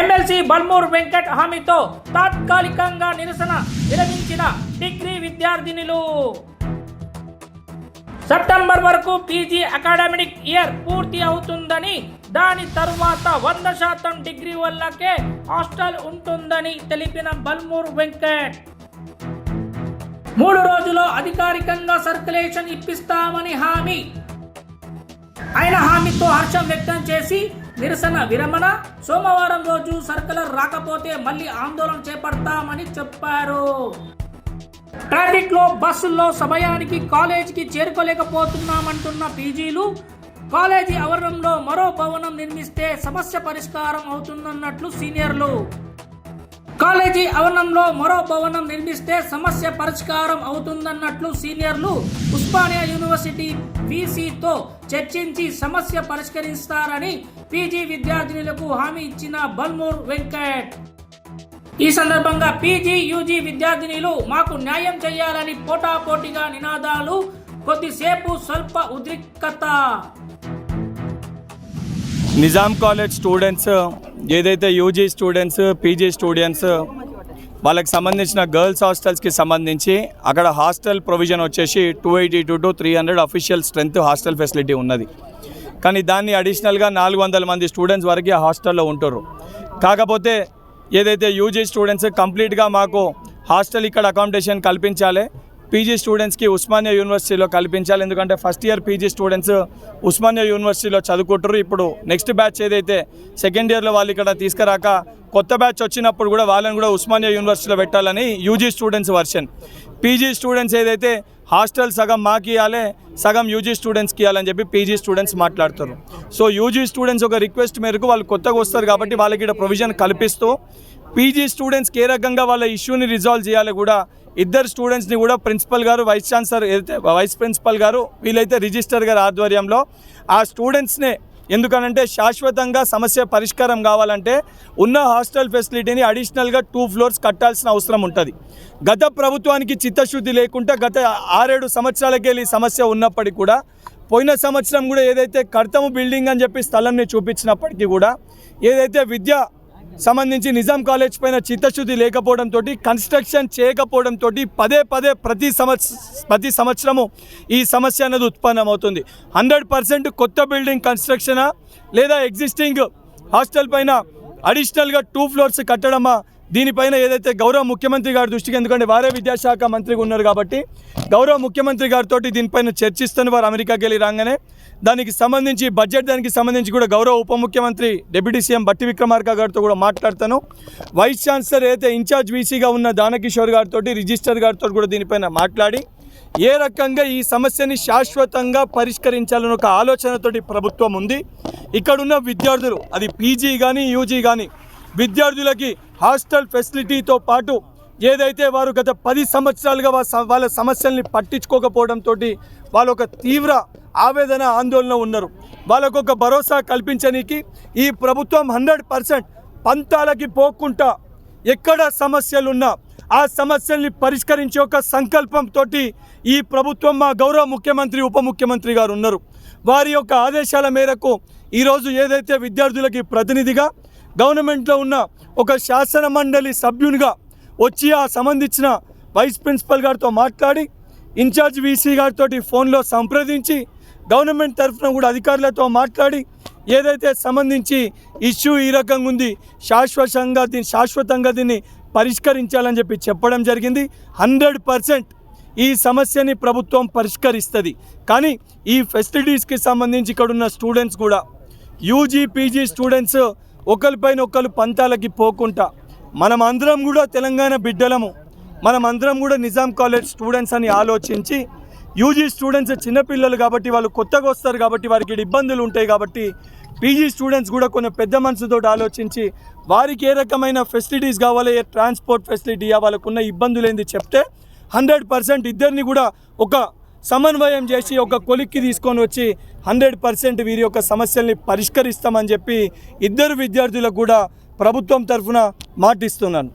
MLC Balmoor Venkat హామీతో తాత్కాలికంగా నిరసన విరమించిన డిగ్రీ విద్యార్థినులు. సెప్టెంబర్ వరకు పీజీ అకాడమిక్ ఇయర్ పూర్తి అవుతుందని దాని తరువాత వంద శాతం డిగ్రీ వల్లకే హాస్టల్ ఉంటుందని తెలిపిన బల్మూర్ వెంకట్. మూడు రోజుల్లో అధికారికంగా సర్క్యులేషన్ ఇప్పిస్తామని హామీ. ఆయన హామీతో హర్షం వ్యక్తం చేసి నిరసన విరమణ. సోమవారం రోజు సర్కులర్ రాకపోతే మళ్ళీ ఆందోళన చేపడతామని చెప్పారు. ట్రాఫిక్లో బస్సుల్లో సమయానికి కాలేజీకి చేరుకోలేకపోతున్నామంటున్న పీజీలు కాలేజీ ఆవరణంలో మరో భవనం నిర్మిస్తే సమస్య పరిష్కారం అవుతుందన్నట్లు సీనియర్లు కాలేజీ ఆవరణంలో మరో భవనం నిర్మిస్తే సమస్య పరిష్కారం అవుతుందన్నట్లు సీనియర్లు ఉస్మానియా యూనివర్సిటీ వీసీతో చర్చించి సమస్య పరిష్కరిస్తారని పీజీ విద్యార్థినులకు హామీ ఇచ్చిన బల్మూర్ వెంకట్. ఈ సందర్భంగా పీజీ యూజీ విద్యార్థినులు మాకు న్యాయం చేయాలని పోటాపోటీగా నినాదాలు కొద్దిసేపు స్వల్ప ఉద్రిక్తత. నిజాం కాలేజ్ స్టూడెంట్స్ ఏదైతే యూజీ స్టూడెంట్స్ పీజీ స్టూడెంట్స్ వాళ్ళకి సంబంధించిన గర్ల్స్ హాస్టల్స్కి సంబంధించి అక్కడ హాస్టల్ ప్రొవిజన్ వచ్చేసి two eighty two to three hundred official strength hostel facility ఉన్నది. కానీ దాన్ని అడిషనల్గా నాలుగు వందల మంది స్టూడెంట్స్ వరకు ఆ హాస్టల్లో ఉంటారు. కాకపోతే ఏదైతే యూజీ స్టూడెంట్స్ కంప్లీట్గా మాకు హాస్టల్ ఇక్కడ అకామిడేషన్ కల్పించాలి పీజీ స్టూడెంట్స్కి ఉస్మానియా యూనివర్సిటీలో కల్పించాలి. ఎందుకంటే first year PG students Osmania యూనివర్సిటీలో చదువుకుంటారు ఇప్పుడు నెక్స్ట్ బ్యాచ్ ఏదైతే సెకండ్ ఇయర్లో వాళ్ళు ఇక్కడ తీసుకురాక కొత్త బ్యాచ్ వచ్చినప్పుడు కూడా వాళ్ళని కూడా ఉస్మానియా యూనివర్సిటీలో పెట్టాలని UG students version. PG students ఏదైతే హాస్టల్ సగం మాకు ఇవ్వాలి సగం యూజీ స్టూడెంట్స్కి ఇవ్వాలని చెప్పి పీజీ స్టూడెంట్స్ మాట్లాడుతారు సో యూజీ స్టూడెంట్స్ ఒక రిక్వెస్ట్ మేరకు వాళ్ళు కొత్తగా వస్తారు కాబట్టి వాళ్ళకి ఇక్కడ ప్రొవిజన్ కల్పిస్తూ పీజీ స్టూడెంట్స్కి ఏ రకంగా వాళ్ళ ఇష్యూని రిజాల్వ్ చేయాలి కూడా ఇద్దరు స్టూడెంట్స్ని కూడా ప్రిన్సిపల్ గారు వైస్ ఛాన్సలర్ అయితే వైస్ ప్రిన్సిపల్ గారు వీలైతే రిజిస్టర్ గారి ఆధ్వర్యంలో ఆ స్టూడెంట్స్నే ఎందుకనంటే శాశ్వతంగా సమస్య పరిష్కారం కావాలంటే ఉన్న హాస్టల్ ఫెసిలిటీని అడిషనల్గా టూ ఫ్లోర్స్ కట్టాల్సిన అవసరం ఉంటుంది. గత ప్రభుత్వానికి చిత్తశుద్ధి లేకుండా గత ఆరేడు సంవత్సరాలకెళ్ళి సమస్య ఉన్నప్పటికీ కూడా పోయిన సంవత్సరం కూడా ఏదైతే కర్తము బిల్డింగ్ అని చెప్పి స్థలంని చూపించినప్పటికీ కూడా ఏదైతే విద్య సంబంధించి నిజాం కాలేజ్ పైన చిత్తశుద్ధి లేకపోవడంతో కన్స్ట్రక్షన్ చేయకపోవడంతో పదే పదే ప్రతి సంవత్స ప్రతి సంవత్సరము ఈ సమస్య అనేది ఉత్పన్నమవుతుంది. హండ్రెడ్ పర్సెంట్ కొత్త బిల్డింగ్ కన్స్ట్రక్షనా లేదా ఎగ్జిస్టింగ్ హాస్టల్ పైన అడిషనల్గా టూ ఫ్లోర్స్ కట్టడమా? దీనిపైన ఏదైతే గౌరవ ముఖ్యమంత్రి గారి దృష్టికి ఎందుకంటే వారే విద్యాశాఖ మంత్రిగా ఉన్నారు కాబట్టి గౌరవ ముఖ్యమంత్రి గారితో దీనిపైన చర్చిస్తాను వారు అమెరికాకి వెళ్ళి రాగానే దానికి సంబంధించి బడ్జెట్ దానికి సంబంధించి కూడా గౌరవ ఉప ముఖ్యమంత్రి డిప్యూటీ సీఎం బట్టి విక్రమార్క గారితో కూడా మాట్లాడతాను. వైస్ ఛాన్సలర్ అయితే ఇన్ఛార్జ్ వీసీగా ఉన్న దానకిషోర్ గారితో రిజిస్టర్ గారితో కూడా దీనిపైన మాట్లాడి ఏ రకంగా ఈ సమస్యని శాశ్వతంగా పరిష్కరించాలని ఒక ఆలోచనతోటి ప్రభుత్వం ఉంది. ఇక్కడున్న విద్యార్థులు అది పీజీ కానీ యూజీ కానీ విద్యార్థులకి హాస్టల్ ఫెసిలిటీతో పాటు ఏదైతే వారు గత పది సంవత్సరాలుగా వాళ్ళ సమస్యల్ని పట్టించుకోకపోవడంతో వాళ్ళు ఒక తీవ్ర ఆవేదన ఆందోళన ఉన్నారు. వాళ్ళకు ఒక భరోసా కల్పించడానికి ఈ ప్రభుత్వం హండ్రెడ్ పర్సెంట్ పంతాలకి పోకుండా ఎక్కడ సమస్యలున్నా ఆ సమస్యల్ని పరిష్కరించే ఒక సంకల్పంతో ఈ ప్రభుత్వం మా గౌరవ ముఖ్యమంత్రి ఉప ముఖ్యమంత్రి గారు ఉన్నారు. వారి యొక్క ఆదేశాల మేరకు ఈరోజు ఏదైతే విద్యార్థులకి ప్రతినిధిగా గవర్నమెంట్లో ఉన్న ఒక శాసన మండలి సభ్యునిగా వచ్చి ఆ సంబంధించిన వైస్ ప్రిన్సిపల్ గారితో మాట్లాడి ఇన్ఛార్జ్ వీసీ గారితో ఫోన్లో సంప్రదించి గవర్నమెంట్ తరఫున కూడా అధికారులతో మాట్లాడి ఏదైతే సంబంధించి ఇష్యూ ఈ రకంగా ఉంది శాశ్వతంగా దీన్ని శాశ్వతంగా దీన్ని పరిష్కరించాలని చెప్పి చెప్పడం జరిగింది. హండ్రెడ్ పర్సెంట్ ఈ సమస్యని ప్రభుత్వం పరిష్కరిస్తుంది. కానీ ఈ ఫెసిలిటీస్కి సంబంధించి ఇక్కడ ఉన్న స్టూడెంట్స్ కూడా యూజీ పీజీ స్టూడెంట్స్ ఒకరిపైన ఒకరు పంతాలకి పోకుండా మనం అందరం కూడా తెలంగాణ బిడ్డలము. మనం అందరం కూడా నిజాం కాలేజ్ స్టూడెంట్స్ అని ఆలోచించి యూజీ స్టూడెంట్స్ చిన్నపిల్లలు కాబట్టి వాళ్ళు కొత్తగా వస్తారు కాబట్టి వారికి ఇబ్బందులు ఉంటాయి కాబట్టి పీజీ స్టూడెంట్స్ కూడా కొన్ని పెద్ద మనసుతో ఆలోచించి వారికి ఏ రకమైన ఫెసిలిటీస్ కావాలి ఏ ట్రాన్స్పోర్ట్ ఫెసిలిటీ వాళ్ళకున్న ఇబ్బందులు ఏంది చెప్తే హండ్రెడ్ పర్సెంట్ ఇద్దరిని కూడా ఒక సమన్వయం చేసి ఒక కొలిక్కి తీసుకొని వచ్చి హండ్రెడ్ పర్సెంట్ వీరి యొక్క సమస్యల్ని పరిష్కరిస్తామని చెప్పి ఇద్దరు విద్యార్థులకు కూడా ప్రభుత్వం తరఫున మాటిస్తున్నాను.